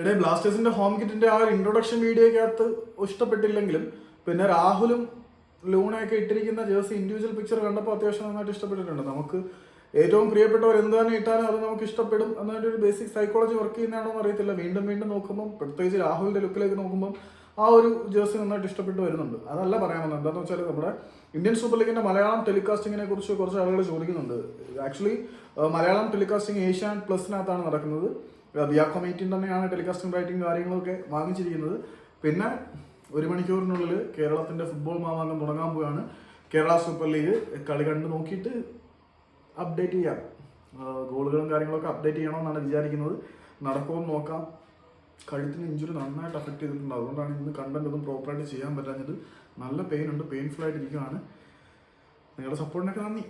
ഇടയിൽ ബ്ലാസ്റ്റേഴ്സിന്റെ ഹോം കിറ്റിന്റെ ആ ഒരു ഇൻട്രൊഡക്ഷൻ വീഡിയോക്കകത്ത് ഇഷ്ടപ്പെട്ടില്ലെങ്കിലും പിന്നെ രാഹുലും ലൂണയൊക്കെ ഇട്ടിരിക്കുന്ന ജേഴ്സി ഇൻഡിവിജ്വൽ പിക്ചർ കണ്ടപ്പോൾ അത്യാവശ്യം നന്നായിട്ട് ഇഷ്ടപ്പെട്ടിട്ടുണ്ട്. നമുക്ക് ഏറ്റവും പ്രിയപ്പെട്ടവർ എന്ത് തന്നെ ഇട്ടാലും അത് നമുക്ക് ഇഷ്ടപ്പെടും. എന്നതിന്റെ ഒരു ബേസിക് സൈക്കോളജി വർക്ക് ചെയ്യുന്നതാണോ എന്ന് അറിയത്തില്ല. വീണ്ടും വീണ്ടും നോക്കുമ്പോൾ പ്രത്യേകിച്ച് രാഹുലിന്റെ ലുക്കിലേക്ക് നോക്കുമ്പോൾ ആ ഒരു ജേഴ്സി നന്നായിട്ട് ഇഷ്ടപ്പെട്ട് വരുന്നുണ്ട്. അതല്ല പറയാൻ വന്നത്. എന്താണെന്ന് വെച്ചാൽ നമ്മുടെ ഇന്ത്യൻ സൂപ്പർ ലീഗിന്റെ മലയാളം ടെലികാസ്റ്റിങ്ങിനെ കുറിച്ച് കുറച്ച് ആളുകൾ ചോദിക്കുന്നുണ്ട്. ആക്ച്വലി മലയാളം ടെലികാസ്റ്റിംഗ് ഏഷ്യാൻ പ്ലസിനകത്താണ് നടക്കുന്നത്. വിയാക്കോ മീറ്റിംഗ് തന്നെയാണ് ടെലികാസ്റ്റിംഗ് റൈറ്റിംഗ് കാര്യങ്ങളൊക്കെ വാങ്ങിച്ചിരിക്കുന്നത്. പിന്നെ ഒരു മണിക്കൂറിനുള്ളിൽ കേരളത്തിന്റെ ഫുട്ബോൾ മാമാങ്കം തുടങ്ങാൻ പോവുകയാണ് കേരള സൂപ്പർ ലീഗ് കളി കണ്ട് നോക്കിയിട്ട് അപ്ഡേറ്റ് ചെയ്യാം. ഗോളുകളും കാര്യങ്ങളൊക്കെ അപ്ഡേറ്റ് ചെയ്യണമെന്നാണ് വിചാരിക്കുന്നത്. നടക്കുമെന്ന് നോക്കാം. കഴുത്തിന് ഇഞ്ചുറി നന്നായിട്ട് അഫക്റ്റ് ചെയ്തിട്ടുണ്ട്. അതുകൊണ്ടാണ് ഇന്ന് കണ്ടന്റ് ഒന്നും പ്രോപ്പറായിട്ട് ചെയ്യാൻ പറ്റാഞ്ഞത്. നല്ല പെയിൻ ഉണ്ട്. പെയിൻഫുൾ ആയിട്ട് ഇരിക്കുകയാണ് നിങ്ങളുടെ സപ്പോർട്ടിനൊക്കെ നന്ദി.